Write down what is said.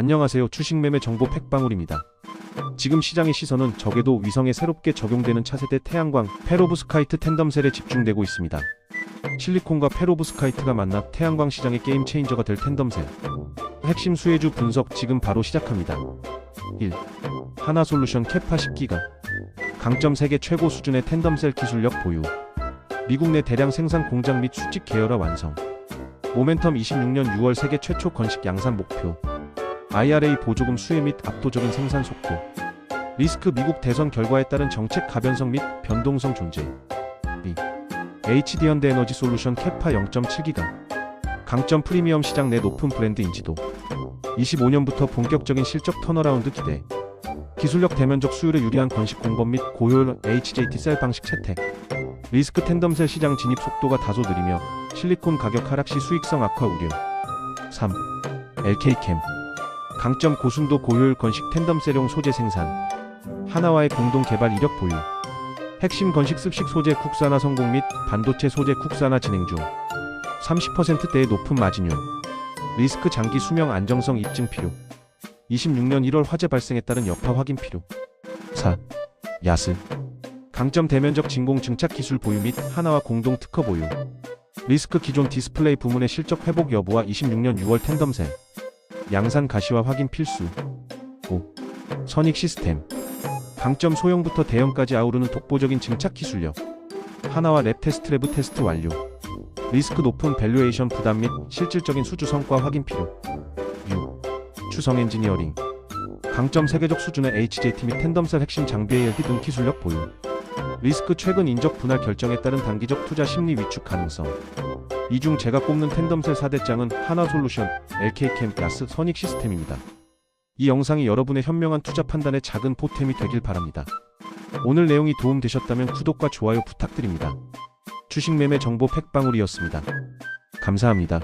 안녕하세요. 주식매매 정보 팩방울입니다. 지금 시장의 시선은 적에도 위성에 새롭게 적용되는 차세대 태양광 페로브스카이트 텐덤셀에 집중되고 있습니다. 실리콘과 페로브스카이트가 만나 태양광 시장의 게임 체인저가 될 텐덤셀. 핵심 수혜주 분석 지금 바로 시작합니다. 1. 하나솔루션 캐파 10기가 강점 세계 최고 수준의 텐덤셀 기술력 보유. 미국 내 대량 생산 공장 및 수직 계열화 완성. 모멘텀 26년 6월 세계 최초 건식 양산 목표. IRA 보조금 수혜 및 압도적인 생산 속도. 리스크 미국 대선 결과에 따른 정책 가변성 및 변동성 존재. B. HD현대 에너지 솔루션 캐파 0.7기가. 강점 프리미엄 시장 내 높은 브랜드 인지도. 25년부터 본격적인 실적 턴어라운드 기대. 기술력 대면적 수율에 유리한 건식 공법 및 고효율 HJT 셀 방식 채택. 리스크 텐덤셀 시장 진입 속도가 다소 느리며 실리콘 가격 하락 시 수익성 악화 우려. 3. LK캠 강점 고순도 고효율 건식 텐덤셀용 소재 생산. 하나와의 공동 개발 이력 보유. 핵심 건식 습식 소재 국산화 성공 및 반도체 소재 국산화 진행 중. 30%대의 높은 마진율. 리스크 장기 수명 안정성 입증 필요. 26년 1월 화재 발생에 따른 여파 확인 필요. 4. 야스. 강점 대면적 진공 증착 기술 보유 및 하나와 공동 특허 보유. 리스크 기존 디스플레이 부문의 실적 회복 여부와 26년 6월 텐덤셀 양산 가시화 확인 필수. 5. 선익 시스템. 강점 소형부터 대형까지 아우르는 독보적인 증착 기술력. 하나와 랩 테스트 랩 테스트 완료. 리스크 높은 밸류에이션 부담 및 실질적인 수주 성과 확인 필요. 6. 추성 엔지니어링. 강점 세계적 수준의 HJT 및 텐덤셀 핵심 장비 ALD 등 기술력 보유. 리스크 최근 인적 분할 결정에 따른 단기적 투자 심리 위축 가능성 이 중 제가 꼽는 텐덤셀 4대장은 하나솔루션, LK캠, 야스, 선익 시스템입니다. 이 영상이 여러분의 현명한 투자 판단에 작은 보탬이 되길 바랍니다. 오늘 내용이 도움되셨다면 구독과 좋아요 부탁드립니다. 주식 매매 정보 팩방울이었습니다. 감사합니다.